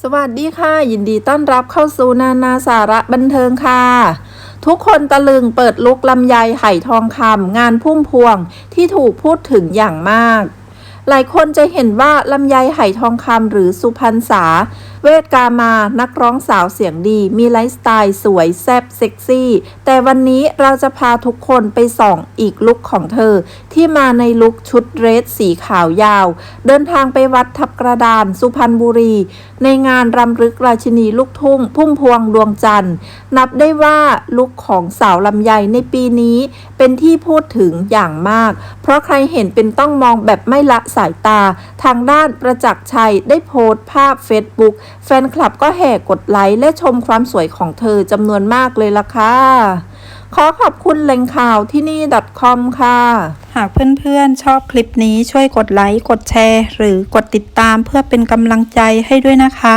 สวัสดีค่ะ ยินดีต้อนรับเข้าสู่นานาสาระบันเทิงค่ะ ทุกคนตะลึงเปิดลุกลำไยไหทองคำงานพุ่มพวงที่ถูกพูดถึงอย่างมาก หลายคนจะเห็นว่าลำไยไหทองคำหรือสุพรรณษา เวทกามานักร้องสาวเสียงดี มีไลฟ์สไตล์สวยแซ่บเซ็กซี่ แต่วันนี้เราจะพาทุกคนไปส่องอีกลุคของเธอ ที่มาในลุคชุดเรสสีขาวยาว เดินทางไปวัดทับกระดานสุพรรณบุรี ในงานรำลึกราชินีลูกทุ่ง พุ่มพวงดวงจันทร์ นับได้ว่าลุคของสาวลำไยในปีนี้ เป็นที่พูดถึงอย่างมาก เพราะใครเห็นเป็นต้องมองแบบไม่ละสายตา ทางด้านประจักษ์ชัยได้โพสต์ภาพเฟซบุ๊กแฟนคลับก็แห่กดไลค์และชมความสวยของเธอจำนวนมากเลยล่ะค่ะขอขอบคุณแหล่งข่าวที่นี่ .com ค่ะ หากเพื่อนๆ ชอบคลิปนี้ช่วยกดไลค์ กดแชร์ หรือกดติดตามเพื่อเป็นกำลังใจให้ด้วยนะคะ